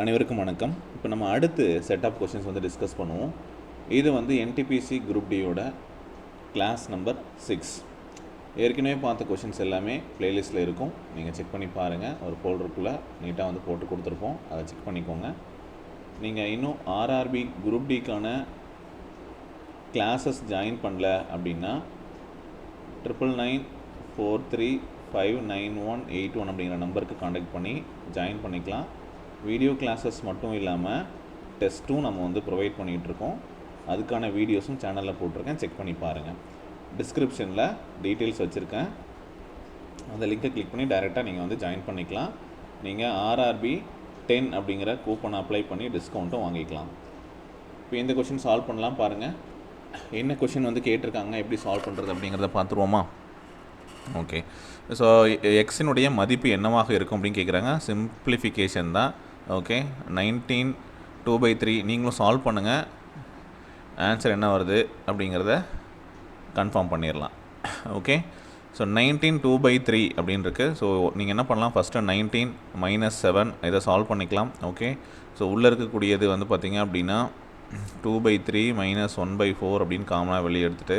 அனைவருக்கும் வணக்கம். இப்போ நம்ம அடுத்து செட் ஆஃப் கொஷின்ஸ் வந்து டிஸ்கஸ் பண்ணுவோம். இது வந்து என்டிபிசி குரூப் டியோட கிளாஸ் நம்பர் சிக்ஸ் ஏற்கனவே பார்த்த கொஷின்ஸ் எல்லாமே ப்ளேலிஸ்ட்டில் இருக்கும். நீங்கள் செக் பண்ணி பாருங்கள் ஒரு ஃபோல்டருக்குள்ளே நீட்டாக வந்து போட்டு கொடுத்துருப்போம். அதை செக் பண்ணிக்கோங்க. நீங்கள் இன்னும் ஆர்ஆர்பி குரூப் டிக்கான கிளாஸஸ் ஜாயின் பண்ணல அப்படின்னா triple nine four three five nine one eight one அப்படிங்கிற நம்பருக்கு காண்டாக்ட் பண்ணி ஜாயின் பண்ணிக்கலாம். வீடியோ கிளாஸஸ் மட்டும் இல்லாமல் டெஸ்ட்டும் நம்ம வந்து ப்ரொவைட் பண்ணிகிட்ருக்கோம் அதுக்கான வீடியோஸும் சேனலில் போட்டிருக்கேன். செக் பண்ணி பாருங்கள் டிஸ்கிரிப்ஷனில் டீட்டெயில்ஸ் வச்சுருக்கேன். அந்த லிங்கை கிளிக் பண்ணி டைரெக்டாக நீங்கள் வந்து ஜாயின் பண்ணிக்கலாம். நீங்கள் ஆர்ஆர்பி டென் அப்படிங்கிற கூப்பன் அப்ளை பண்ணி டிஸ்கவுண்ட்டும் வாங்கிக்கலாம். இப்போ இந்த கொஷின் சால்வ் பண்ணலாம் பாருங்கள் என்ன கொஷின் வந்து கேட்டிருக்காங்க? எப்படி சால்வ் பண்ணுறது அப்படிங்கிறத பார்த்துருவோமா? ஓகே ஸோ எக்ஸினுடைய மதிப்பு என்னவாக இருக்கும் அப்படின்னு கேட்குறாங்க சிம்பிளிஃபிகேஷன் தான். Okay nineteen two by three நீங்களும் சால்வ் பண்ணுங்கள் ஆன்சர் என்ன வருது அப்படிங்கிறத கன்ஃபார்ம் பண்ணிடலாம் okay so nineteen two by three அப்படின்ருக்கு. So நீங்கள் என்ன பண்ணலாம்? ஃபஸ்ட்டு நைன்டீன் மைனஸ் செவன் இதை சால்வ் பண்ணிக்கலாம். ஓகே ஸோ உள்ளே இருக்கக்கூடியது வந்து பார்த்திங்க அப்படின்னா two by three minus one by four அப்படின்னு காமனாக வெளியே எடுத்துகிட்டு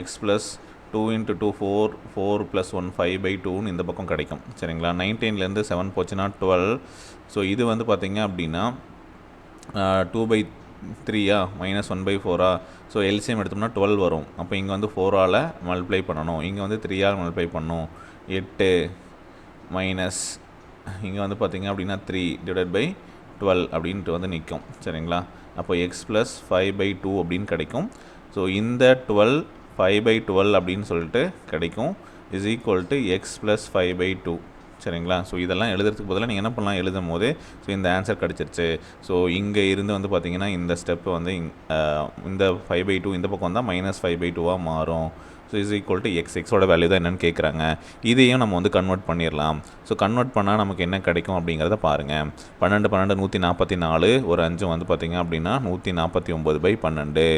X plus two into two four four plus one five by டூன்னு இந்த பக்கம் கிடைக்கும். சரிங்களா? நைன்டீன்லேருந்து செவன் போச்சுன்னா டுவெல் ஸோ இது வந்து பார்த்திங்க அப்படின்னா டூ பை த்ரீயா மைனஸ் ஒன் பை ஃபோரா ஸோ எல்சிஎம் எடுத்தோம்னா டுவெல் வரும். அப்போ இங்கே வந்து ஃபோரால் மல்டிப்ளை பண்ணணும். இங்கே வந்து த்ரீயால் மல்டிப்ளை பண்ணணும் எட்டு மைனஸ் இங்கே வந்து பார்த்திங்க அப்படின்னா த்ரீ டிவைட் பை டுவெல் அப்படின்ட்டு வந்து நிற்கும் சரிங்களா? அப்போ X plus five by two அப்படின்னு கிடைக்கும். ஸோ இந்த டுவெல் ஃபைவ் பை டுவெல் அப்படின்னு சொல்லிட்டு கிடைக்கும். Is equal to X plus five by two சரிங்களா? ஸோ இதெல்லாம் எழுதுறதுக்கு பதிலாக நீங்கள் என்ன பண்ணலாம்? எழுதும் போது ஸோ இந்த ஆன்சர் கிடச்சிருச்சு. ஸோ இங்கே இருந்து வந்து பார்த்தீங்கன்னா இந்த ஸ்டெப்பு வந்து இங்- இந்த ஃபைவ் பை டூ இந்த பக்கம் வந்தால் மைனஸ் ஃபைவ் பை டூவாக மாறும். So is equal to X எக்ஸோட வேல்யூ தான் என்னென்னு கேட்குறாங்க இதையும் நம்ம வந்து கன்வெர்ட் பண்ணிடலாம் ஸோ கன்வெர்ட் பண்ணால் நமக்கு என்ன கிடைக்கும் அப்படிங்கிறத பாருங்கள் பன்னெண்டு பன்னெண்டு நூற்றி நாற்பத்தி நாலு. ஒரு அஞ்சு வந்து பார்த்திங்க அப்படின்னா நூற்றி நாற்பத்தி ஒம்பது பை பன்னெண்டு.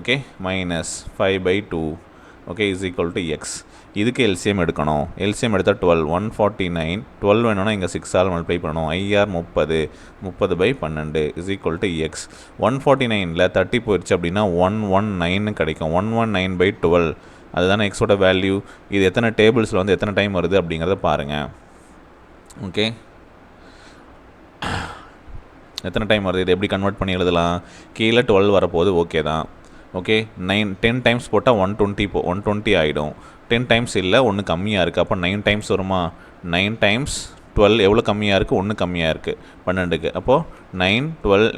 Okay minus five by two okay is equal to X இதுக்கு எல்சிஎம் எடுக்கணும். எல்சிஎம் எடுத்தால் twelve one forty nine twelve வேணும்னா இங்கே சிக்ஸால் மல்டிப்ளை பண்ணணும். ஐஆர் முப்பது. முப்பது பை பன்னெண்டு. Is equal to X one forty நைனில் தேர்ட்டி போயிடுச்சு அப்படின்னா ஒன் ஒன் நைன்னு கிடைக்கும். One one nine by twelve அதுதானே எக்ஸோட வேல்யூ இது எத்தனை டேபிள்ஸில் வந்து எத்தனை டைம் வருது அப்படிங்கிறத பாருங்கள் ஓகே எத்தனை டைம் வருது? இது எப்படி கன்வெர்ட் பண்ணி எழுதலாம்? கீழே டுவெல் வரப்போகுது ஓகே தான். ஓகே நைன் டென் டைம்ஸ் போட்டால் ஒன் டுவெண்ட்டி போ ஒன் டுவெண்ட்டி ஆகிடும் டென் டைம்ஸ் இல்லை ஒன்று கம்மியாக இருக்குது அப்போ நைன் டைம்ஸ் வருமா? நைன் டைம்ஸ் டுவெல் எவ்வளோ கம்மியாக இருக்குது ஒன்று கம்மியாக இருக்குது பன்னெண்டுக்கு. அப்போது நைன் டுவெல்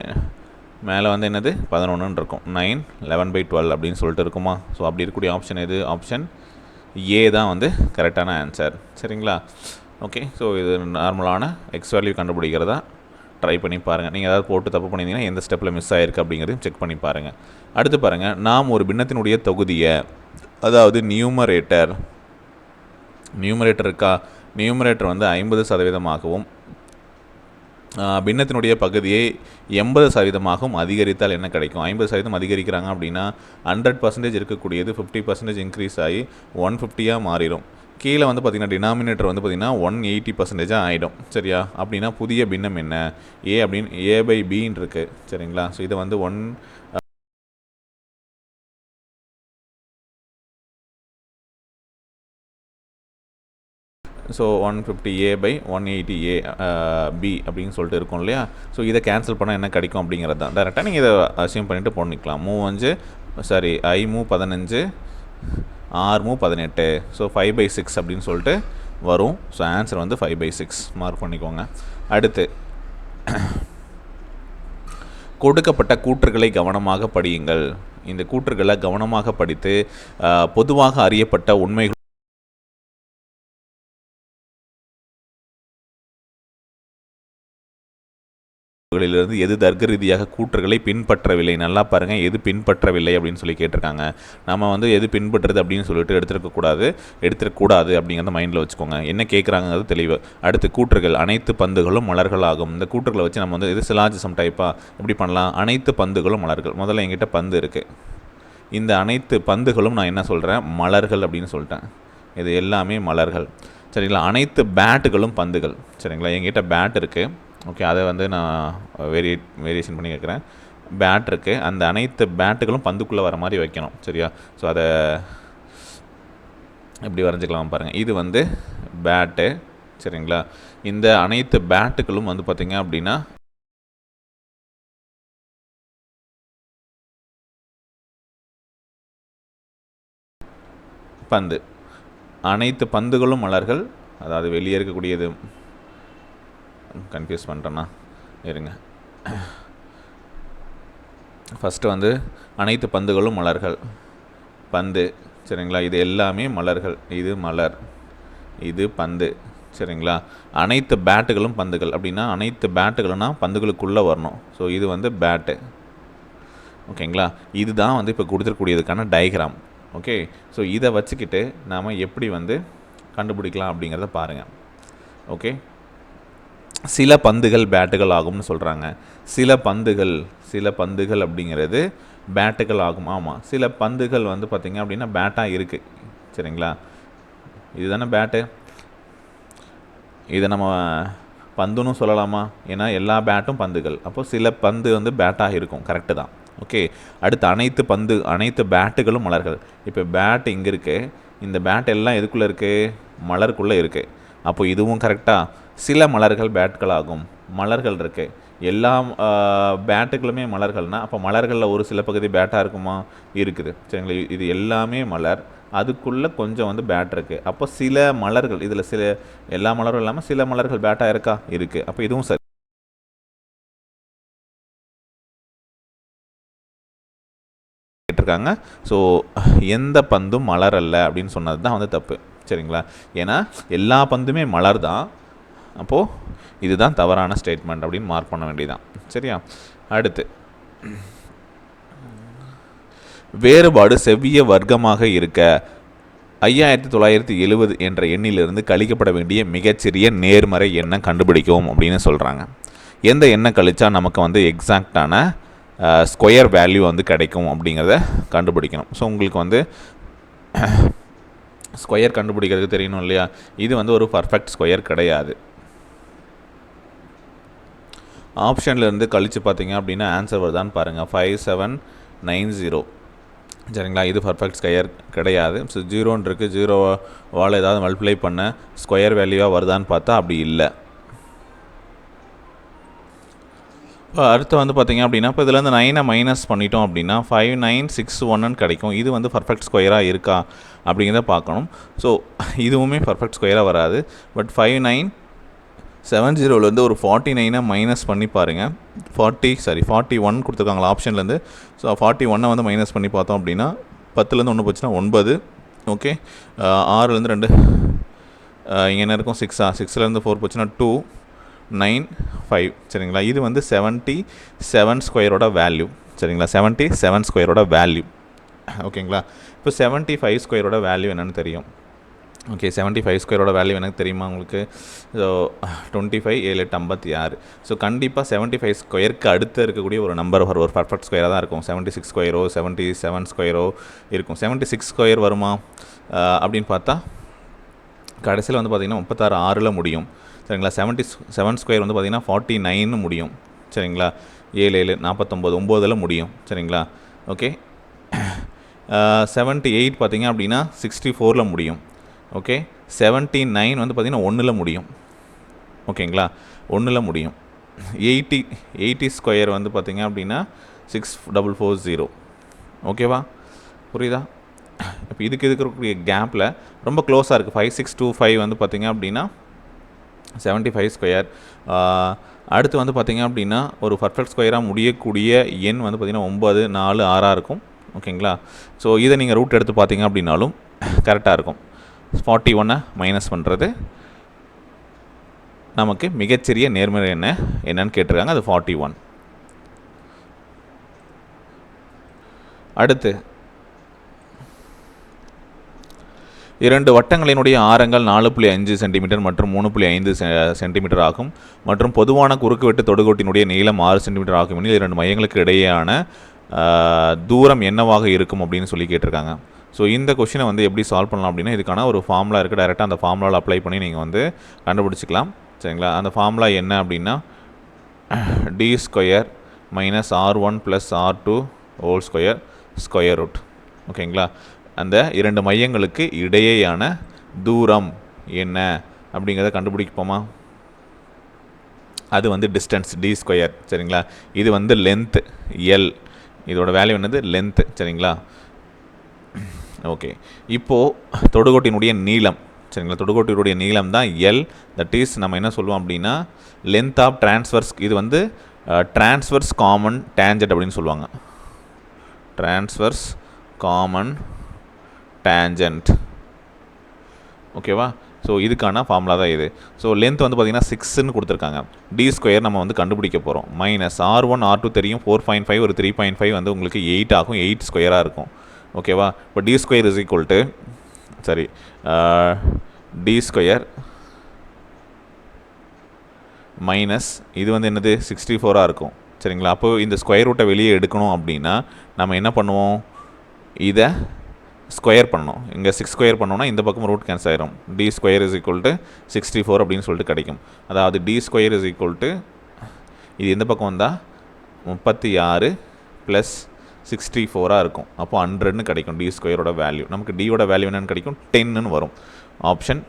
மேலே வந்து என்னது? பதினொன்றுன்னு இருக்கும் நைன் லெவன் பை டுவெல் அப்படின்னு சொல்லிட்டு இருக்குமா? ஸோ அப்படி இருக்கக்கூடிய ஆப்ஷன் எது? ஆப்ஷன் ஏ தான் வந்து கரெக்டான ஆன்சர் சரிங்களா? ஓகே ஸோ இது நார்மலான எக்ஸ் வேல்யூ கண்டுபிடிக்கிறதா? ட்ரை பண்ணி பாருங்கள் நீங்கள் ஏதாவது போட்டு தப்பு பண்ணியிருந்தீங்கன்னா எந்த ஸ்டெப்பில் மிஸ் ஆகிருக்கு அப்படிங்கிறதையும் செக் பண்ணி பாருங்கள் அடுத்து பாருங்கள் நாம் ஒரு பின்னத்தினுடைய தொகுதியை அதாவது நியூமரேட்டர் நியூமரேட்டர் இருக்கா? நியூமரேட்டர் வந்து ஐம்பது சதவீதமாகவும் பின்னத்தினுடைய பகுதியை எண்பது சதவீதமாகவும் அதிகரித்தால் என்ன கிடைக்கும்? ஐம்பது சதவீதம் அதிகரிக்கிறாங்க அப்படின்னா ஹண்ட்ரட் பர்சன்டேஜ் இருக்கக்கூடியது ஃபிஃப்டி பர்சன்டேஜ் இன்க்ரீஸ் ஆகி ஒன் ஃபிஃப்டியாக மாறிடும். கீழே வந்து பார்த்திங்கன்னா டினாமினேட்டர் வந்து பார்த்திங்கன்னா ஒன் எயிட்டி பர்சன்டேஜாக ஆகிடும் சரியா? அப்படின்னா புதிய பின்னம் என்ன? ஏ அப்படின்னு ஏ பை பின்னு இருக்குது சரிங்களா? ஸோ இதை வந்து one so one fifty A by one eighty A B அப்படின்னு சொல்லிட்டு இருக்கும் இல்லையா? ஸோ இதை கேன்சல் பண்ணால் என்ன கிடைக்கும் அப்படிங்கிறது தான். டேரெக்டாக நீங்கள் இதை அசியூம் பண்ணிவிட்டு பண்ணிக்கலாம் மூ அஞ்சு சாரி ஐ மூ பதினஞ்சு ஆர் மூ பதினெட்டு. ஸோ ஃபைவ் பை சிக்ஸ் அப்படின்னு சொல்லிட்டு வரும். ஸோ ஆன்சர் வந்து ஃபைவ் பை சிக்ஸ் மார்க் பண்ணிக்கோங்க. அடுத்து கொடுக்கப்பட்ட கூற்றுகளை கவனமாக படியுங்கள். இந்த கூற்றுகளை கவனமாக படித்து uh, பொதுவாக அறியப்பட்ட உண்மைகள் இருந்து எது தர்க்க ரீதியாக கூற்றுகளை பின்பற்றவில்லை? நல்லா பாருங்கள் எது பின்பற்றவில்லை அப்படின்னு சொல்லி கேட்டிருக்காங்க. நம்ம வந்து எது பின்பற்றுறது அப்படின்னு சொல்லிட்டு எடுத்துருக்கக்கூடாது எடுத்துருக்கூடாது அப்படிங்கிறத மைண்டில் வச்சுக்கோங்க. என்ன கேட்குறாங்கிறது தெளிவு. அடுத்து கூற்றுகள் அனைத்து பந்துகளும் மலர்கள் ஆகும் இந்த கூற்றுகளை வச்சு நம்ம வந்து இது சிலாஜிசம் டைப்பாக எப்படி பண்ணலாம்? அனைத்து பந்துகளும் மலர்கள். முதல்ல என்கிட்ட பந்து இருக்குது இந்த அனைத்து பந்துகளும் நான் என்ன சொல்கிறேன் மலர்கள் அப்படின்னு சொல்லிட்டேன். இது எல்லாமே மலர்கள். சரிங்களா? அனைத்து பேட்டுகளும் பந்துகள். சரிங்களா? என்கிட்ட பேட் இருக்குது ஓகே அதை வந்து நான் வேரி வேரியேஷன் பண்ணி கேட்குறேன் பேட் இருக்குது அந்த அனைத்து பேட்டுகளும் பந்துக்குள்ளே வர மாதிரி வைக்கணும். சரியா? ஸோ அதை இப்படி வரைஞ்சிக்கலாம் பாருங்கள் இது வந்து பேட்டு சரிங்களா? இந்த அனைத்து பேட்டுகளும் வந்து பார்த்திங்க அப்படின்னா பந்து. அனைத்து பந்துகளும் மலர்கள். அதாவது வெளியே இருக்கக்கூடியது கன்ஃபியூஸ் பண்ணுறேன்னா இருங்க. ஃபஸ்ட்டு வந்து அனைத்து பந்துகளும் மலர்கள். பந்து சரிங்களா? இது எல்லாமே மலர்கள். இது மலர். இது பந்து சரிங்களா? அனைத்து பேட்டுகளும் பந்துகள். அப்படின்னா அனைத்து பேட்டுகளும்னா பந்துகளுக்குள்ளே வரணும். ஸோ இது வந்து பேட்டு ஓகேங்களா? இதுதான் வந்து இப்போ கொடுத்துருக்கூடியதுக்கான டயக்ராம் ஓகே? ஸோ இதை வச்சுக்கிட்டு நாம் எப்படி வந்து கண்டுபிடிக்கலாம் அப்படிங்கிறத பாருங்கள் ஓகே? சில பந்துகள் பேட்டுகள் ஆகும்னு சொல்கிறாங்க சில பந்துகள் சில பந்துகள் அப்படிங்கிறது பேட்டுகள் ஆகும். ஆமாம் சில பந்துகள் வந்து பார்த்திங்க அப்படின்னா பேட்டாக இருக்குது சரிங்களா? இதுதானே பேட்டு? இதை நம்ம பந்துன்னு சொல்லலாமா? ஏன்னா எல்லா பேட்டும் பந்துகள். அப்போது சில பந்து வந்து பேட்டாக இருக்கும். கரெக்டு தான். ஓகே அடுத்து அனைத்து பந்து அனைத்து பேட்டுகளும் மலர்கள். இப்போ பேட் இங்கே இருக்குது இந்த பேட் எல்லாம் எதுக்குள்ளே இருக்குது மலருக்குள்ளே இருக்குது அப்போ இதுவும் கரெக்டாக சில மலர்கள் பேட்களாகும். மலர்கள் இருக்குது எல்லா பேட்டுகளுமே மலர்கள்னால் அப்போ மலர்களில் ஒரு சில பகுதி பேட்டாக இருக்குமா? இருக்குது. சரிங்களா? இது எல்லாமே மலர். அதுக்குள்ளே கொஞ்சம் வந்து பேட் இருக்குது அப்போ சில மலர்கள் இதில் சில எல்லா மலரும் இல்லாமல் சில மலர்கள் பேட்டாக இருக்கா? இருக்குது அப்போ இதுவும் சரி. கேட்டிருக்காங்க. ஸோ எந்த பந்தும் மலர் அல்ல அப்படின்னு சொன்னது தான் வந்து தப்பு. சரிங்களா? ஏன்னா எல்லா பந்துமே மலர் தான். அப்போது இதுதான் தவறான ஸ்டேட்மெண்ட் அப்படின்னு மார்க் பண்ண வேண்டியதான் சரியா? அடுத்து. வேறுபாடு செவ்விய வர்க்கமாக இருக்க ஐயாயிரத்தி தொள்ளாயிரத்தி எழுபது என்ற எண்ணிலிருந்து கழிக்கப்பட வேண்டிய மிகச்சிறிய நேர்மறை எண்ணம் கண்டுபிடிக்கும் அப்படின்னு சொல்கிறாங்க எந்த எண்ணம் கழிச்சா நமக்கு வந்து எக்ஸாக்டான ஸ்கொயர் வேல்யூ வந்து கிடைக்கும் அப்படிங்கிறத கண்டுபிடிக்கணும். ஸோ உங்களுக்கு வந்து ஸ்கொயர் கண்டுபிடிக்கிறதுக்கு தெரியணும் இல்லையா? இது வந்து ஒரு பர்ஃபெக்ட் ஸ்கொயர் கிடையாது. ஆப்ஷன்லேருந்து கழித்து பார்த்தீங்க அப்படின்னா ஆன்சர் வருதான்னு பாருங்கள் ஃபைவ் செவன் நைன் ஜீரோ சரிங்களா? இது பர்ஃபெக்ட் ஸ்கொயர் கிடையாது. ஸோ ஜீரோன்னு இருக்குது ஜீரோ வால் ஏதாவது மல்டிப்ளை பண்ண ஸ்கொயர் வேல்யூவாக வருதான்னு பார்த்தா அப்படி இல்லை. இப்போ அடுத்து வந்து பார்த்தீங்க அப்படின்னா இப்போ இதுலேருந்து நைனை மைனஸ் பண்ணிட்டோம் அப்படின்னா ஃபைவ் நைன் சிக்ஸ் ஒன்னு கிடைக்கும். இது வந்து பர்ஃபெக்ட் ஸ்கொயராக இருக்கா அப்படிங்கிறத பார்க்கணும். ஸோ இதுவுமே பர்ஃபெக்ட் ஸ்கொயராக வராது. பட் ஃபைவ் நைன் செவன் ஜீரோலேருந்து ஒரு ஃபார்ட்டி நைனை மைனஸ் பண்ணி பாருங்கள் ஃபார்ட்டி சாரி ஃபார்ட்டி ஒன் கொடுத்துருக்காங்களா ஆப்ஷன்லேருந்து ஸோ ஃபார்ட்டி ஒன்னை வந்து மைனஸ் பண்ணி பார்த்தோம் அப்படின்னா பத்துலேருந்து ஒன்று போச்சுன்னா ஒன்பது. ஓகே ஆறுலேருந்து ரெண்டு. இங்கே என்ன இருக்கும்? சிக்ஸா சிக்ஸ்லேருந்து ஃபோர் போச்சுன்னா டூ நைன் ஃபைவ் சரிங்களா? இது வந்து செவன்ட்டி செவன் ஸ்கொயரோட வேல்யூ சரிங்களா? செவன்ட்டி செவன் ஸ்கொயரோட வேல்யூ ஓகேங்களா இப்போ செவன்ட்டி ஃபைவ் ஸ்கொயரோட வேல்யூ என்னென்னு தெரியும். ஓகே செவன்ட்டி ஃபைவ் ஸ்கொயரோட வேல்யூ எனக்கு தெரியுமா உங்களுக்கு? ஸோ டுவெண்ட்டி ஃபைவ் ஏழு எட்டு ஐம்பத்தி ஆறு. ஸோ கண்டிப்பாக செவன்ட்டி ஃபைவ் ஸ்கொயருக்கு அடுத்து இருக்கக்கூடிய ஒரு நம்பர் ஒரு ஒரு பர்ஃபெக்ட் ஸ்கொயராக தான் இருக்கும். செவன்ட்டி சிக்ஸ் ஸ்கொயரோ செவன்ட்டி செவன் ஸ்கொயரோ இருக்கும். செவன்ட்டி சிக்ஸ் ஸ்கொயர் வருமா அப்படின்னு பார்த்தா கடைசியில் வந்து பார்த்திங்கன்னா முப்பத்தாறு ஆறில் முடியும். சரிங்களா? செவன்ட்டி செவன் ஸ்கொயர் வந்து பார்த்திங்கன்னா ஃபார்ட்டி நைன்னு முடியும். சரிங்களா? ஏழு ஏழு நாற்பத்தொம்போது ஒம்போதில் முடியும். சரிங்களா? ஓகே செவன்ட்டி எயிட் பார்த்திங்க அப்படின்னா சிக்ஸ்டி ஃபோரில் முடியும். ஓகே செவன்ட்டி நைன் வந்து பார்த்திங்கன்னா ஒன்றில் முடியும். ஓகேங்களா ஒன்றில் முடியும். எயிட்டி எயிட்டி ஸ்கொயர் வந்து பார்த்திங்க அப்படின்னா சிக்ஸ் டபுள் ஃபோர் ஜீரோ ஓகேவா புரியுதா? இப்போ இதுக்கு இதுக்கு இருக்கக்கூடிய கேப்பில் ரொம்ப க்ளோஸாக இருக்குது ஃபைவ் சிக்ஸ் டூ ஃபைவ் வந்து பார்த்திங்க அப்படின்னா செவன்ட்டி ஃபைவ் ஸ்கொயர் அடுத்து வந்து பார்த்திங்க அப்படின்னா ஒரு பர்ஃபெக்ட் ஸ்கொயராக முடியக்கூடிய எண் வந்து பார்த்திங்கன்னா ஒம்பது நாலு ஆறாக இருக்கும். ஓகேங்களா ஸோ இதை நீங்கள் ரூட் எடுத்து பார்த்தீங்க அப்படின்னாலும் கரெக்டாக இருக்கும். ஃபார்ட்டி ஒன்னை மைனஸ் பண்ணுறது நமக்கு மிகச்சிறிய நேர்மறை என்ன? என்னன்னு கேட்டிருக்காங்க அது ஃபார்ட்டி ஒன் அடுத்து இரண்டு வட்டங்களினுடைய ஆரங்கள் நாலு புள்ளி அஞ்சு சென்டிமீட்டர் மற்றும் மூணு புள்ளி ஐந்து சென்டிமீட்டர் ஆகும். மற்றும் பொதுவான குறுக்குவெட்டு தொடுகோட்டினுடைய நீளம் ஆறு சென்டிமீட்டர் ஆகும் எனில் இரண்டு மையங்களுக்கு இடையேயான தூரம் என்னவாக இருக்கும் அப்படின்னு சொல்லி கேட்டிருக்காங்க. ஸோ இந்த கொஷினை வந்து எப்படி சால்வ் பண்ணலாம் அப்படின்னா இதுக்கான ஒரு ஃபார்முலா இருக்குது டேரெக்டாக அந்த ஃபார்முலாவில் அப்ளை பண்ணி நீங்கள் வந்து கண்டுபிடிச்சிக்கலாம். சரிங்களா? அந்த ஃபார்முலா என்ன அப்படின்னா D square minus R one plus R two whole square square root ஓகேங்களா? அந்த இரண்டு மையங்களுக்கு இடையேயான தூரம் என்ன அப்படிங்கிறத கண்டுபிடிப்போமா? அது வந்து டிஸ்டன்ஸ் டி ஸ்கொயர் சரிங்களா? இது வந்து லென்த்து எல் இதோட வேல்யூ என்னது? லென்த்து சரிங்களா? ஓகே இப்போது தொடுகோட்டினுடைய நீளம். சரிங்களா? தொடுகோட்டினுடைய நீளம் தான் எல் தட் இஸ் நம்ம என்ன சொல்லுவோம் அப்படின்னா லென்த் ஆஃப் டிரான்ஸ்வர்ஸ் இது வந்து டிரான்ஸ்வர்ஸ் காமன் டேஞ்சட் அப்படின்னு சொல்லுவாங்க. டிரான்ஸ்வர்ஸ் காமன் டேஞ்சன்ட் ஓகேவா ஸோ இதுக்கான ஃபார்முலா தான் இது. ஸோ லென்த் வந்து பார்த்திங்கன்னா சிக்ஸ்ன்னு கொடுத்துருக்காங்க. டி ஸ்கொயர் நம்ம வந்து கண்டுபிடிக்க போகிறோம் minus R one R two தெரியும். ஃபோர் பாயிண்ட் ஃபைவ் ஒரு த்ரீ பாயிண்ட் ஃபைவ் வந்து உங்களுக்கு எயிட் ஆகும். எயிட் ஸ்கொயராக இருக்கும். ஓகேவா? இப்போ D square is equal to சரி டி ஸ்கொயர் மைனஸ் இது வந்து என்னது? சிக்ஸ்டி ஃபோராக இருக்கும். சரிங்களா? அப்போது இந்த ஸ்கொயர் ரூட்டை வெளியே எடுக்கணும் அப்படின்னா நம்ம என்ன பண்ணுவோம்? இதை ஸ்கொயர் பண்ணணும். இங்கே சிக்ஸ் ஸ்கொயர் பண்ணோம்னா இந்த பக்கம் ரூட் கேன்சல் ஆயிரும். D square is equal to sixty four அப்படின்னு சொல்லிட்டு கிடைக்கும். அதாவது D square is equal to இது எந்த பக்கம் வந்தால் முப்பத்தி ஆறு ப்ளஸ் சிக்ஸ்டி ஃபோராக இருக்கும். அப்போ ஹண்ட்ரட்னு கிடைக்கும். டி ஸ்கொயரோட வேல்யூ நமக்கு டியோட வேல்யூ என்னென்னு கிடைக்கும். டென்னுன்னு வரும். ஆப்ஷன்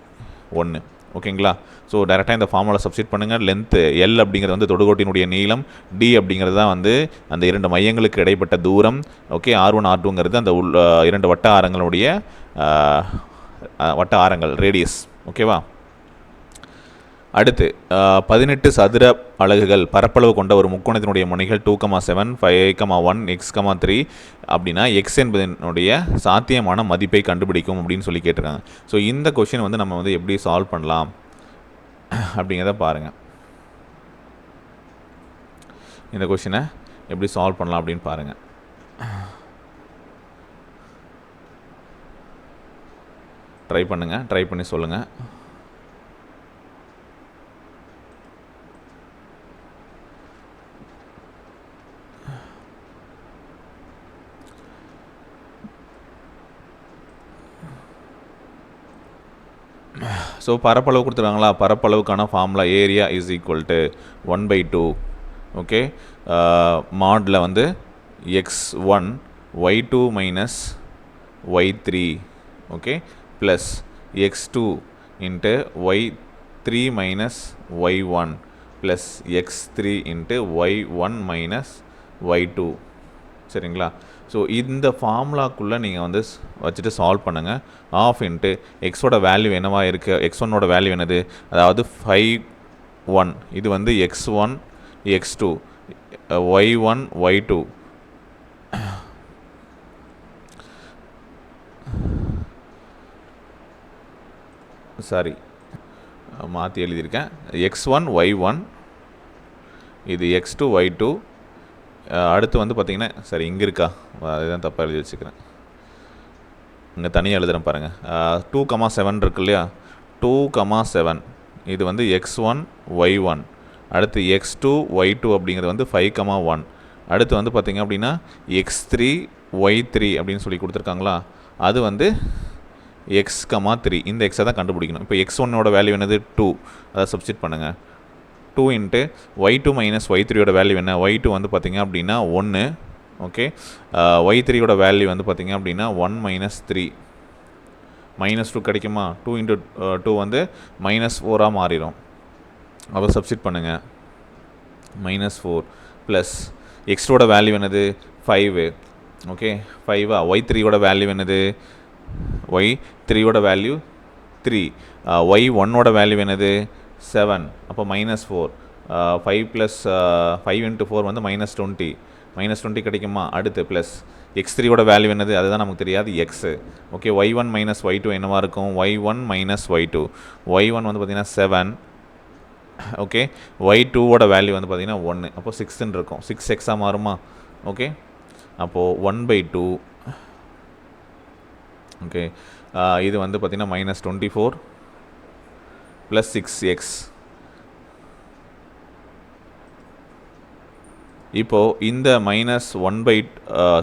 ஒன்று ஓகேங்களா? ஸோ டேரெக்டாக இந்த ஃபார்முலா சப்ஸ்டிட் பண்ணுங்கள் லென்த்து எல் அப்படிங்கிறது வந்து தொடுகோட்டினுடைய நீளம். டி அப்படிங்கிறது தான் வந்து அந்த இரண்டு மையங்களுக்கு இடைப்பட்ட தூரம். ஓகே ஆர் ஒன் ஆர் டூங்கிறது அந்த உள் இரண்டு வட்ட ஆரங்களுடைய வட்ட ஆரங்கள் ரேடியஸ் ஓகேவா அடுத்து பதினெட்டு சதுர அலகுகள் பரப்பளவு கொண்ட ஒரு முக்கோணத்தினுடைய முனைகள் two comma seven five comma one X comma three அப்படின்னா எக்ஸ் என்பதனுடைய சாத்தியமான மதிப்பை கண்டுபிடிக்கும் அப்படின்னு சொல்லி கேட்டிருக்காங்க. ஸோ இந்த கொஷின் வந்து நம்ம வந்து எப்படி சால்வ் பண்ணலாம்? அப்படிங்கிறத பாருங்கள் இந்த கொஷினை எப்படி சால்வ் பண்ணலாம் அப்படின்னு பாருங்கள் ட்ரை பண்ணுங்கள் ட்ரை பண்ணி சொல்லுங்கள் ஸோ பரப்பளவு கொடுத்துருக்காங்களா? பரப்பளவுக்கான formula area is equal to one by two okay மாடில் வந்து X one Y two minus Y three okay plus X two into Y three minus Y one plus X three into Y one minus Y two சரிங்களா? So இந்த ஃபார்முலாக்குள்ளே நீங்கள் வந்து வச்சுட்டு solve பண்ணுங்கள் of into எக்ஸோட value என்னவா இருக்குது எக்ஸ் ஒன்னோட வேல்யூ என்னது? அதாவது ஃபைவ் ஒன் இது வந்து X one X two Y one Y two sorry மாற்றி எழுதியிருக்கேன். எக்ஸ் ஒன் ஒய் ஒன் இது எக்ஸ் டூ ஒய் டூ அடுத்து வந்து பார்த்திங்கன்னா சரி இங்கே இருக்கா? அதுதான் தப்பாக எழுதி வச்சுக்கிறேன். இங்கே தனியாக எழுதுகிறேன் பாருங்கள் டூ கமா செவன் இருக்கு இல்லையா? டூ கமா செவன் இது வந்து எக்ஸ் ஒன் ஒய் ஒன் அடுத்து எக்ஸ் டூ ஒய் டூ அப்படிங்கிறது வந்து ஃபைவ் கமா ஒன் அடுத்து வந்து பார்த்திங்க அப்படின்னா எக்ஸ் த்ரீ ஒய் த்ரீ அப்படின்னு சொல்லி கொடுத்துருக்காங்களா? அது வந்து எக்ஸ் கமா த்ரீ இந்த எக்ஸை தான் கண்டுபிடிக்கணும். இப்போ எக்ஸ் ஒன்னோட வேல்யூ என்னது? டூ அதை சப்ஸ்டிட் பண்ணுங்கள் two into Y two minus Y த்ரீயோட வேல்யூ என்ன? ஒய் டூ வந்து பார்த்திங்க அப்படின்னா ஒன்று ஓகே ஒய் த்ரீயோட வேல்யூ வந்து பார்த்திங்க அப்படின்னா one minus three minus two கிடைக்குமா? டூ இன்ட்டு டூ வந்து மைனஸ் ஃபோராக மாறிடும். அப்போ சப்ஸ்டிட் பண்ணுங்கள் மைனஸ் ஃபோர் ப்ளஸ் எக்ஸ்டோட வேல்யூ என்னது? ஃபைவு ஓகே ஃபைவா ஒய் த்ரீயோட வேல்யூ என்னது? ஒய் த்ரீயோட வேல்யூ த்ரீ ஒய் ஒன்னோட வேல்யூ என்னது? செவன் அப்போ minus four five plus five into four வந்து மைனஸ் டுவெண்ட்டி மைனஸ் டுவெண்ட்டி கிடைக்குமா? அடுத்து ப்ளஸ் எக்ஸ் த்ரீயோட வேல்யூ என்னது? அதுதான் நமக்கு தெரியாது X okay Y one minus Y two என்னவாக இருக்கும்? Y one minus Y two Y one வந்து பார்த்திங்கன்னா செவன் ஓகே ஒய் டூவோட வேல்யூ வந்து பார்த்திங்கன்னா ஒன்று அப்போது சிக்ஸ்த்துன்னு இருக்கும். சிக்ஸ் எக்ஸாக மாறுமா? ஓகே அப்போது ஒன் பை டூ ஓகே இது வந்து பார்த்திங்கன்னா minus twenty four plus six X இப்போது இந்த minus one by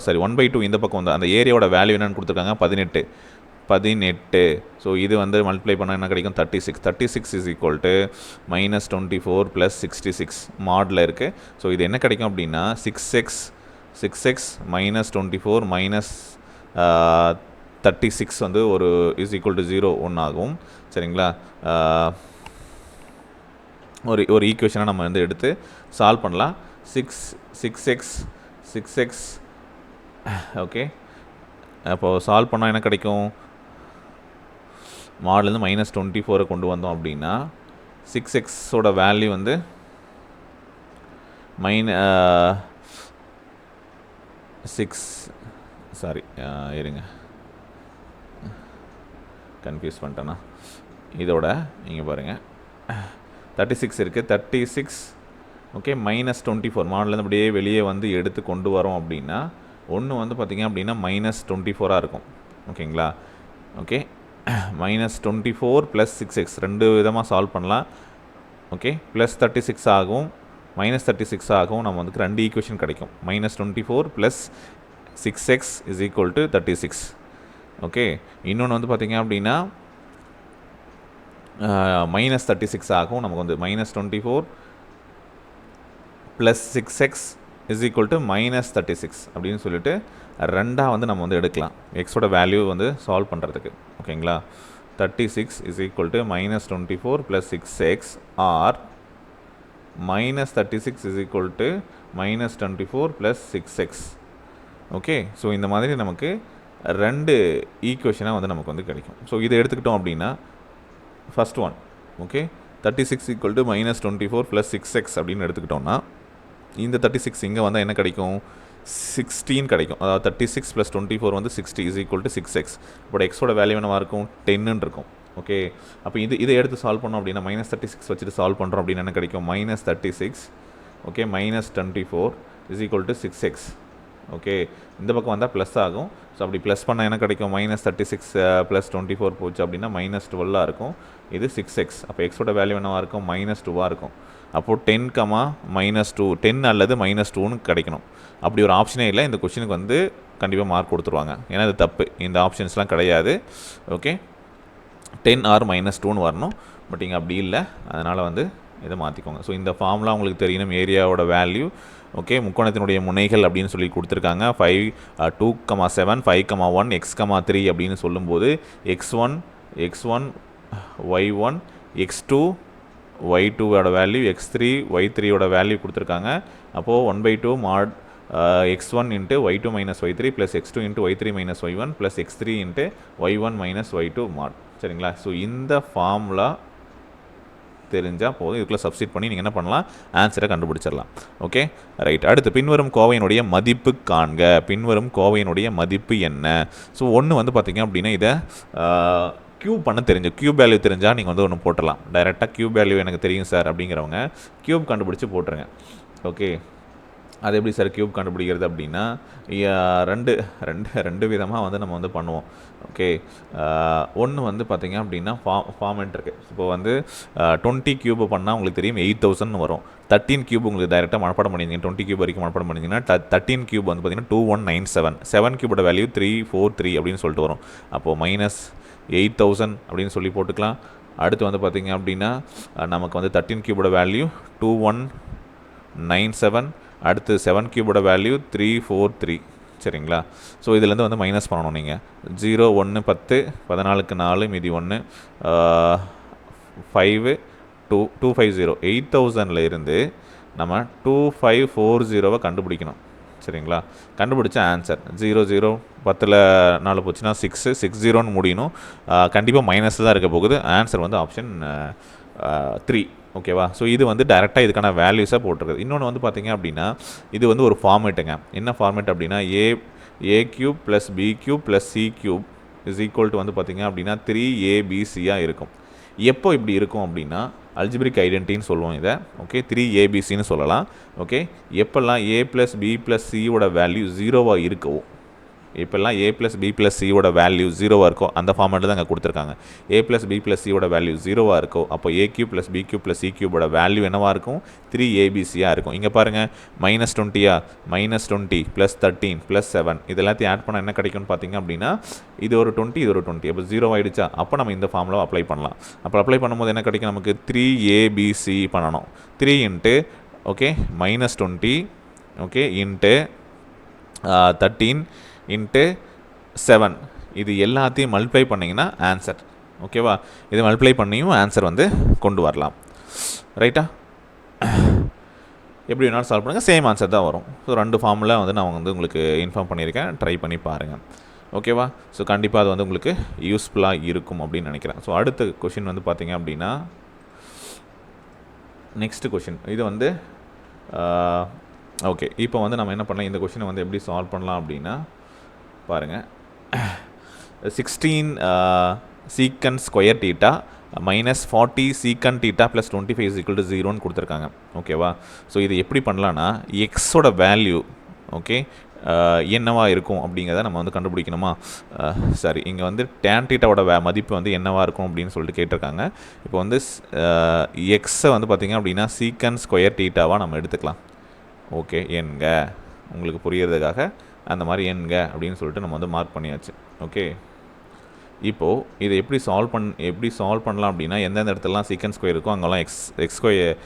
sorry one by two இந்த பக்கம் வந்து அந்த ஏரியாவோட வேல்யூ என்னென்னு கொடுத்துருக்காங்க? பதினெட்டு. பதினெட்டு. ஸோ இது வந்து மல்டிப்ளை பண்ணால் என்ன கிடைக்கும்? Thirty six thirty six is equal to minus twenty four plus sixty six மாடில் இருக்குது ஸோ இது என்ன கிடைக்கும் அப்படின்னா six x six x minus twenty four minus thirty six வந்து ஒரு is equal to zero one ஆகும். சரிங்களா? ஒரு ஒரு ஈக்குவேஷனை நம்ம வந்து எடுத்து சால்வ் பண்ணலாம். Six six x six x okay அப்போது சால்வ் பண்ணால் என்ன கிடைக்கும்? மாடலேருந்து மைனஸ் டுவெண்ட்டி ஃபோரை கொண்டு வந்தோம் அப்படின்னா சிக்ஸ் எக்ஸோட வேல்யூ வந்து மைன சிக்ஸ் சாரி இருங்க. கன்ஃபியூஸ் பண்ணிட்டேன்னா இதோட நீங்கள் பாருங்கள் தேர்ட்டி சிக்ஸ் இருக்குது thirty six okay minus twenty four மாடலேருந்து அப்படியே வெளியே வந்து எடுத்து கொண்டு வரோம் அப்படின்னா ஒன்று வந்து பார்த்திங்க அப்படின்னா மைனஸ் டுவெண்ட்டி ஃபோராக இருக்கும். ஓகேங்களா okay minus twenty four plus six x ரெண்டு விதமாக சால்வ் பண்ணலாம். ஓகே ப்ளஸ் தேர்ட்டி சிக்ஸ் ஆகும். மைனஸ் தேர்ட்டி சிக்ஸ் ஆகும். நம்ம வந்து ரெண்டு ஈக்குவேஷன் கிடைக்கும். Minus twenty four plus six x is equal to thirty six okay இன்னொன்று வந்து பார்த்திங்க அப்படின்னா மைனஸ் தேர்ட்டி சிக்ஸ் ஆகும். நமக்கு வந்து minus twenty four plus six x is equal to minus thirty six அப்படின்னு சொல்லிட்டு ரெண்டாக வந்து நம்ம வந்து எடுக்கலாம். எக்ஸோட வேல்யூ வந்து சால்வ் பண்ணுறதுக்கு ஓகேங்களா thirty six is equal to minus twenty four plus six x or minus thirty six is equal to minus twenty four plus six x okay so இந்த மாதிரி நமக்கு ரெண்டு ஈக்குவேஷனாக வந்து நமக்கு வந்து கிடைக்கும். ஸோ இதை எடுத்துக்கிட்டோம் அப்படின்னா first one okay thirty six equal to minus twenty four plus six x அப்படின்னு எடுத்துக்கிட்டோம்னா இந்த தேர்ட்டி சிக்ஸ் இங்கே வந்தால் என்ன கிடைக்கும்? சிக்ஸ்டீன் கிடைக்கும். அதாவது thirty six plus twenty four வந்து sixty is equal to six x but எக்ஸோட வேல்யூ என்னவாக இருக்கும் டென்னு இருக்கும் ஓகே அப்போ இது இதை எடுத்து சால்வ் பண்ணோம் அப்படின்னா மைனஸ் தேர்ட்டி சிக்ஸ் வச்சுட்டு சால்வ் பண்ணுறோம் அப்படின்னு என்ன கிடைக்கும்? Minus thirty six okay minus twenty four is equal to six x okay. இந்த பக்கம் வந்தால் ப்ளஸ் ஆகும். ஸோ அப்படி ப்ளஸ் பண்ணால் என்ன கிடைக்கும்? Minus thirty six plus twenty four போச்சு அப்படின்னா மைனஸ் டுவெல்லாக இருக்கும். இது சிக்ஸ் எக்ஸ் அப்போ எக்ஸோட வேல்யூ என்னவாக இருக்கும்? மைனஸ் டூவாக இருக்கும். அப்போது ten comma minus two ten அல்லது மைனஸ் டூன்னு கிடைக்கணும். அப்படி ஒரு ஆப்ஷனே இல்லை. இந்த கொஷினுக்கு வந்து கண்டிப்பாக மார்க் கொடுத்துருவாங்க. ஏன்னா இது தப்பு. இந்த ஆப்ஷன்ஸ்லாம் கிடையாது. ஓகே டென் ஆர் மைனஸ் டூன்னு வரணும். பட் இங்கே அப்படி இல்லை. அதனால் வந்து இதை மாற்றிக்கோங்க ஸோ இந்த ஃபார்ம்லாம் உங்களுக்கு தெரியணும். ஏரியாவோட வேல்யூ ஓகே முக்கோணத்தினுடைய முனைகள் அப்படின்னு சொல்லி கொடுத்துருக்காங்க. Five two comma seven five comma one x comma three அப்படின்னு சொல்லும்போது x one x one y one x two y டூவோட வேல்யூ எக்ஸ் த்ரீ ஒய் த்ரீயோட வேல்யூ கொடுத்துருக்காங்க. அப்போது one by two mod x one into y two minus y three plus x two into y three minus y one plus x three into y one minus y two mod சரிங்களா? So இந்த formula தெரிஞ்சால் போதும். இதுக்குள்ளே substitute பண்ணி நீங்கள் என்ன பண்ணலாம்? ஆன்சரை கண்டுபிடிச்சிடலாம். ஓகே ரைட் அடுத்து பின்வரும் கோவையினுடைய மதிப்பு காண்க. பின்வரும் கோவையினுடைய மதிப்பு என்ன? ஸோ ஒன்று வந்து பார்த்திங்க அப்படின்னா இதை க்யூ பண்ண தெரிஞ்சு க்யூப் வேல்யூ தெரிஞ்சால் நீங்கள் வந்து ஒன்று போட்டலாம் டைரெக்டாக க்யூப் வேல்யூ எனக்கு தெரியும் சார் அப்படிங்கிறவங்க க்யூப் கண்டுபிடிச்சி போட்டுருங்க. ஓகே அது எப்படி சார் க்யூப் கண்டுபிடிக்கிறது அப்படின்னா ரெண்டு ரெண்டு ரெண்டு விதமாக வந்து நம்ம வந்து பண்ணுவோம். ஓகே ஒன்று வந்து பார்த்தீங்க அப்படின்னா ஃபா ஃபார்மெண்ட் இருக்குது இப்போ வந்து டுவெண்ட்டி க்யூப் பண்ணால் உங்களுக்கு தெரியும் எயிட் தௌசண்ட் வரும். தேர்ட்டின் க்யூப் உங்களுக்கு டைரெக்டாக மனப்பாடம் பண்ணியிருந்தீங்க டுவெண்ட்டி க்யூப் வரைக்கும் மனப்பாடம் பண்ணியிருந்தீங்கன்னா தேர்ட்டின் க்யூப் வந்து பார்த்தீங்கன்னா two one nine seven seven க்யூபோட value three four three அப்படின்னு சொல்லிட்டு வரும். அப்போது மைனஸ் எயிட் தௌசண்ட் அப்படின்னு சொல்லி போட்டுக்கலாம். அடுத்து வந்து பார்த்தீங்க அப்படின்னா நமக்கு வந்து thirteen க்யூபோட value two one nine seven அடுத்து செவன் கியூபோட வேல்யூ த்ரீ ஃபோர் த்ரீ சரிங்களா? ஸோ இதுலேருந்து வந்து மைனஸ் பண்ணணும் நீங்கள் ஜீரோ ஒன்று பத்து பதினாலுக்கு நாலு மீதி ஒன்று five two two five zero eight தௌசண்டில் இருந்து நம்ம டூ ஃபைவ் ஃபோர் ஜீரோவை கண்டுபிடிக்கணும். சரிங்களா? கண்டுபிடிச்ச ஆன்சர் ஜீரோ ஜீரோ பத்தில் நாலு போச்சுன்னா சிக்ஸு சிக்ஸ் ஜீரோன்னு முடியணும். கண்டிப்பாக மைனஸ் தான் இருக்க போகுது. ஆன்சர் வந்து ஆப்ஷன் த்ரீ ஓகேவா ஸோ இது வந்து டேரெக்டாக இதுக்கான வேல்யூஸாக போட்டிருக்குது. இன்னொன்று வந்து பார்த்தீங்க அப்படின்னா இது வந்து ஒரு ஃபார்மேட்டுங்க என்ன ஃபார்மேட் அப்படின்னா a a cube plus b cube plus c cube is equal to வந்து பார்த்தீங்க அப்படின்னா த்ரீ ஏபிசியாக இருக்கும். எப்போ இப்படி இருக்கும் அப்படின்னா அல்ஜிபிரிக் ஐடென்டின்னு சொல்லுவோம் இதை. ஓகே த்ரீ ஏபிசின்னு சொல்லலாம். ஓகே எப்போல்லாம் ஏ ப்ளஸ் பி ப்ளஸ் சியோட வேல்யூ ஜீரோவாக இருக்கவோ இப்போல்லாம் ஏ ப்ளஸ் பி ப்ளஸ் சியோட வேல்யூ ஜீரோவாக இருக்கோ அந்த ஃபார்மேட்டில் தான் அங்கே கொடுத்துருக்காங்க. ஏ ப்ளஸ் பி ப்ளஸ் சியோட வேல்யூ ஜீரோவாக இருக்கோ அப்போ a cube plus b cube plus c கியூபோட value என்னவாக இருக்கும்? த்ரீ ஏபிசியாக இருக்கும். இங்கே பாருங்கள் minus டுவெண்ட்டியா minus twenty plus thirteen plus seven இது எல்லாத்தையும் ஆட் பண்ணால் என்ன கிடைக்கும்னு பார்த்தீங்க அப்படின்னா இது ஒரு டுவெண்ட்டி இது ஒரு டுவெண்ட்டி அப்போ ஜீரோ ஆகிடுச்சா அப்போ நம்ம இந்த ஃபார்மில் அப்ளை பண்ணலாம். அப்போ அப்ளை பண்ணும்போது என்ன கிடைக்கும் நமக்கு? த்ரீ ஏபிசி பண்ணணும். Three into okay minus twenty okay into thirteen into seven இது எல்லாத்தையும் மல்டிப்ளை பண்ணிங்கன்னா ஆன்சர் ஓகேவா இது மல்டிப்ளை பண்ணியும் ஆன்சர் வந்து கொண்டு வரலாம். ரைட்டா எப்படி வேணாலும் சால்வ் பண்ணுங்கள் சேம் ஆன்சர் தான் வரும். ஸோ ரெண்டு ஃபார்மில் வந்து நான் வந்து உங்களுக்கு இன்ஃபார்ம் பண்ணியிருக்கேன். ட்ரை பண்ணி பாருங்கள் ஓகேவா ஸோ கண்டிப்பாக அது வந்து உங்களுக்கு யூஸ்ஃபுல்லாக இருக்கும் அப்படின்னு நினைக்கிறேன். ஸோ அடுத்த கொஷின் வந்து பார்த்தீங்க அப்படின்னா நெக்ஸ்ட் கொஷின் இது வந்து ஓகே இப்போ வந்து நம்ம என்ன பண்ணலாம்? இந்த கொஷினை வந்து எப்படி சால்வ் பண்ணலாம் அப்படின்னா பாருங்கள் sixteen secant square theta minus forty secant theta plus twenty five equal to ஜீரோன்னு கொடுத்துருக்காங்க. ஓகேவா ஸோ இது எப்படி பண்ணலான்னா எக்ஸோட வேல்யூ ஓகே uh, என்னவா இருக்கும் அப்படிங்கிறத நம்ம வந்து கண்டுபிடிக்கணுமா? Uh, சாரி இங்கே வந்து டேன் டீட்டாவோட வே மதிப்பு வந்து என்னவா இருக்கும் அப்படின்னு சொல்லிட்டு கேட்டிருக்காங்க. இப்போ வந்து uh, எக்ஸை வந்து பார்த்திங்க அப்படின்னா சீக்கன் ஸ்கொயர் டீட்டாவாக நம்ம எடுத்துக்கலாம். ஓகே என்க உங்களுக்கு புரியறதுக்காக அந்த மாதிரி என்க அப்படின்னு சொல்லிட்டு நம்ம வந்து மார்க் பண்ணியாச்சு. ஓகே இப்போது இதை எப்படி சால்வ் பண் எப்படி சால்வ் பண்ணலாம் அப்படின்னா எந்தெந்த இடத்துலலாம் சீக்கன் ஸ்கொயர் இருக்கோ அங்கெல்லாம் எக்ஸ் எக்ஸ் ஸ்கொயர்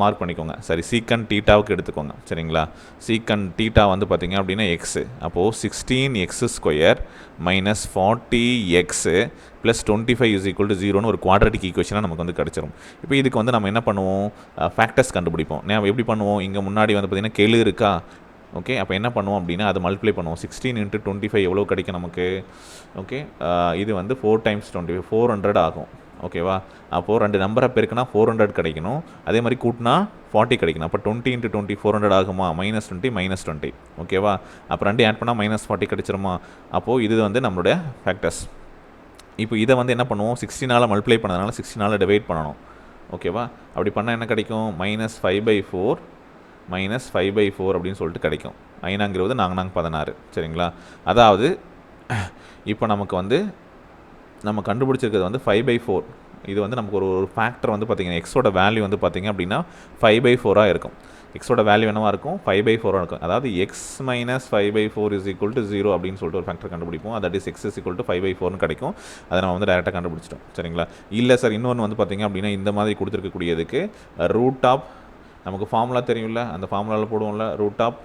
மார்க் பண்ணிக்கோங்க. சரி சீக்கன் டீட்டாவுக்கு எடுத்துக்கோங்க. சரிங்களா? சீக்கன் டீட்டா வந்து பார்த்திங்க அப்படின்னா எக்ஸு அப்போது sixteen x square minus forty x plus twenty five is equal to ஜீரோன்னு ஒரு குவாட்ரட்டிக் ஈக்குவேஷனாக நமக்கு வந்து கிடச்சிரும். இப்போ இதுக்கு வந்து நம்ம என்ன பண்ணுவோம்? ஃபேக்டர்ஸ் கண்டுபிடிப்போம். நான் எப்படி பண்ணுவோம்? இங்கே முன்னாடி வந்து பார்த்திங்கன்னா கெழு இருக்கா? ஓகே அப்போ என்ன பண்ணுவோம் அப்படின்னா அது மல்டிப்ளை பண்ணுவோம். சிக்ஸ்டீன் இன்ட்டு டுவெண்ட்டி ஃபைவ் எவ்வளோ கிடைக்கும் நமக்கு? ஓகே இது வந்து four times twenty five four hundred ஆகும் ஓகேவா அப்போது ரெண்டு நம்பரை பெருக்குனா ஃபோர் ஹண்ட்ரட் கிடைக்கணும். அதே மாதிரி கூட்டினா ஃபார்ட்டி கிடைக்கணும். அப்போ twenty into twenty four hundred ஆகுமா? மைனஸ் டுவெண்ட்டி மைனஸ் டுவெண்ட்டி ஓகேவா அப்போ ரெண்டு ஆட் பண்ணால் மைனஸ் ஃபார்ட்டி கிடச்சிருமா? அப்போது இது வந்து நம்மளுடைய ஃபேக்டர்ஸ் இப்போ இதை வந்து என்ன பண்ணுவோம்? சிக்ஸ்டினால் மல்டிப்ளை பண்ணதுனால சிக்ஸ்டினால் டிவைட் பண்ணணும். ஓகேவா அப்படி பண்ணால் என்ன கிடைக்கும்? Minus five by four minus five by four அப்படின்னு சொல்லிட்டு கிடைக்கும். ஐநாங்கிறது நாங்கள் நாங்கள் பதினாறு. சரிங்களா? அதாவது இப்போ நமக்கு வந்து நம்ம கண்டுபிடிச்சிருக்கிறது வந்து ஃபைவ் பை ஃபோர் இது வந்து நமக்கு ஒரு ஒரு ஃபேக்டர் வந்து பார்த்திங்கன்னா எக்ஸோட வேல்யூ வந்து பார்த்திங்க அப்படின்னா ஃபைவ் பை ஃபோராக இருக்கும். எக்ஸோட வேல்யூ என்னவாக இருக்கும்? ஃபைவ் பை ஃபோராக இருக்கும். அதாவது x minus five by four is equal to zero அப்படின்னு சொல்லிட்டு ஒரு ஃபேக்டர் கண்டுபிடிப்போம். That is x is equal to five by ஃபோர்னு கிடைக்கும். அதை நம்ம வந்து டேரெக்டாக கண்டுபிடிச்சிட்டோம். சரிங்களா? இல்லை சார் இன்னொன்று வந்து பார்த்திங்க அப்படின்னா இந்த மாதிரி கொடுத்துருக்கக்கூடியதுக்கு ரூட் ஆஃப் நமக்கு ஃபார்முலா தெரியும்ல அந்த ஃபார்முலாவில் போடுவோம்ல ரூட் ஆஃப்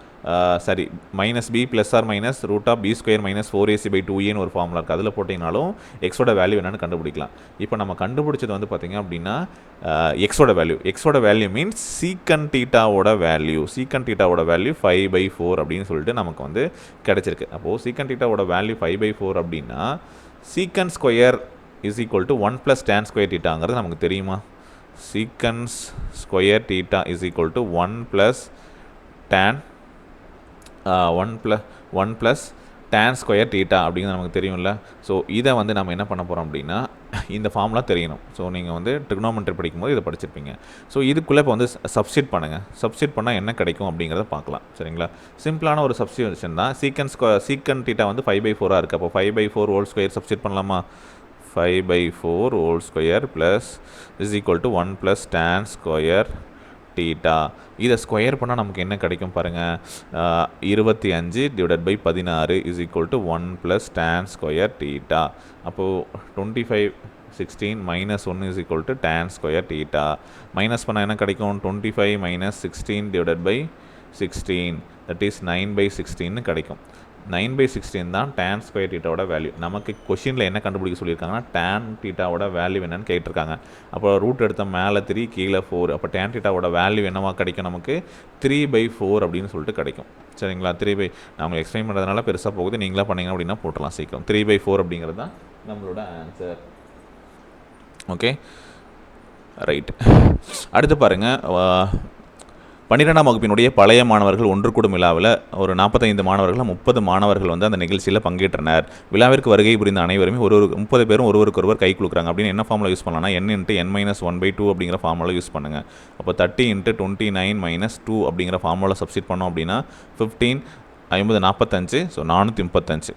சரி minus b plus or minus root of b square minus four a c by two ஏன்னு ஒரு ஃபார்முலா இருக்குது அதில் போட்டிங்கனாலும் எக்ஸோட வேல்யூ என்னென்னு கண்டுபிடிக்கலாம். இப்போ நம்ம கண்டுபிடிச்சது வந்து பார்த்திங்க அப்படின்னா எக்ஸோட வேல்யூ எக்ஸோட வேல்யூ மீன்ஸ் சீக்கன் டீட்டாவோட வேல்யூ சீக்கன் டீட்டாவோட வேல்யூ ஃபைவ் பை ஃபோர் அப்படின்னு சொல்லிட்டு நமக்கு வந்து கிடச்சிருக்கு. அப்போது சீக்கன் டீட்டாவோட வேல்யூ ஃபைவ் பை ஃபோர் அப்படின்னா secant square is equal to one plus tan square டீட்டாங்கிறது நமக்கு தெரியுமா? Secants square theta is equal to one plus tan one plus one plus tan square theta அப்படிங்கிறது நமக்கு தெரியும்ல. ஸோ இதை வந்து நம்ம என்ன பண்ண போகிறோம் அப்படின்னா இந்த ஃபார்ம்லாம் தெரியணும். ஸோ நீங்கள் வந்து ட்ரிக்னோமெட்ரி படிக்கும்போது இதை படிச்சிருப்பீங்க. ஸோ இதுக்குள்ளே இப்போ வந்து சப்ஸ்டிட் பண்ணுங்கள் சப்ஸ்டிட் பண்ணால் என்ன கிடைக்கும் அப்படிங்கிறத பார்க்கலாம். சரிங்களா? சிம்பிளான ஒரு சப்ஸ்டியூஷன் தான். சீக்கன் ஸ்கொ சீக்கன் டீட்டா வந்து ஃபைவ் பை ஃபோராக இருக்குது அப்போ five by four whole square substitute பண்ணலாமா? Five by four whole square plus is equal to one plus tan square theta இதை ஸ்கொயர் பண்ணால் நமக்கு என்ன கிடைக்கும் பாருங்கள் இருபத்தி அஞ்சு டிவைட் பை பதினாறு is equal to one plus tan square theta அப்போது twenty five sixteen minus one is equal to tan square theta minus பண்ணால் என்ன கிடைக்கும்? Twenty five minus sixteen divide by sixteen that is nine by சிக்ஸ்டீன்னு கிடைக்கும். Nine by sixteen தான் tan square டீட்டாவோட value நமக்கு கொஷினில் என்ன கண்டுபிடிக்க சொல்லியிருக்காங்கன்னா டேன் டீட்டாவோட வேல்யூ என்னன்னு கேட்டிருக்காங்க. அப்போ ரூட் எடுத்த மேலே த்ரீ கீழே ஃபோர் அப்போ டேன் டீட்டாவோட வேல்யூ என்னவா கிடைக்கும் நமக்கு? த்ரீ பை ஃபோர் அப்படின்னு சொல்லிட்டு கிடைக்கும். சரிங்களா? த்ரீ பை நான் எக்ஸ்பிளைன் பண்ணுறதுனால பெருசாக போகுது. நீங்களாக பண்ணீங்க அப்படின்னா போட்டலாம் சீக்கிரம். த்ரீ பை ஃபோர் அப்படிங்கிறது தான் நம்மளோட ஆன்சர் ஓகே ரைட் அடுத்து பாருங்கள் பன்னிரெண்டாம் வகுப்பினுடைய பழைய மாணவர்கள் ஒன்று கூடும் விழாவில் ஒரு நாற்பத்தைந்து மாணவர்கள் முப்பது மாணவர்கள் வந்து அந்த நிகழ்ச்சியில் பங்கேற்றனர். விழாவிற்கு வருகை புரிந்த அனைவருமே ஒரு ஒரு முப்பது பேரும் ஒருவருக்கு ஒருவர் கை கொடுக்குறாங்க அப்படின்னு என்ன ஃபார்மில் யூஸ் பண்ணலாம்னா n into n minus one by two அப்படிங்கிற ஃபார்முலா யூஸ் பண்ணுங்கள் அப்போ thirty into twenty nine minus two அப்படிங்கிற ஃபார்முலா சப்ஸ்டிட் பண்ணோம் அப்படின்னா ஃபிஃப்டீன் ஐம்பது நாற்பத்தஞ்சு ஸோ நானூற்றி முப்பத்தஞ்சு.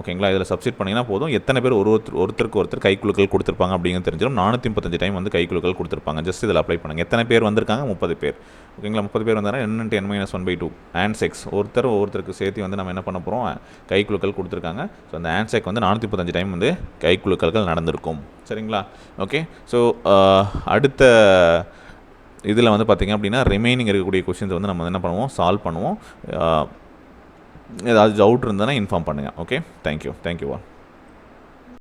ஓகேங்களா? இதில் சப்ஸ்டிட் பண்ணிங்கன்னா போதும். எத்தனை பேர் ஒரு ஒருத்தர் ஒருத்தருக்கு ஒருத்தர் கைக்குழுக்கள் கொடுத்துருப்பாங்க அப்படிங்கிறது தெரிஞ்சிடும். நானூற்றி முப்பத்தஞ்சு டைம் வந்து கைக்குழுக்கள் கொடுத்துருப்பாங்க. ஜஸ்ட் இதில் அப்ளை பண்ணுங்கள் எத்தனை பேர் வந்திருக்காங்க? முப்பது பேர். ஓகேங்களா? முப்பது பேர் வந்தாலும் என்ன ten minus one by two ஆன்செக்ஸ் ஒருத்தர் ஒருத்தருக்கு சேர்த்து வந்து நம்ம என்ன பண்ண போகிறோம் கைக்குழுக்கள் கொடுத்துருக்காங்க. ஸோ அந்த ஆன்செக் வந்து நானூற்றி முப்பத்தஞ்சு டைம் வந்து கைக்குழுக்கள்கள் நடந்திருக்கும். சரிங்களா? ஓகே ஸோ அடுத்த இதில் வந்து பார்த்திங்க அப்படின்னா ரிமைனிங் இருக்கக்கூடிய கொஷின்ஸ் வந்து நம்ம என்ன பண்ணுவோம்? சால்வ் பண்ணுவோம். ஏதாவது டவுட் இருந்ததுன்னா இன்ஃபார்ம் பண்ணுங்கள் ஓகே தேங்க்யூ தேங்க்யூ ஆல்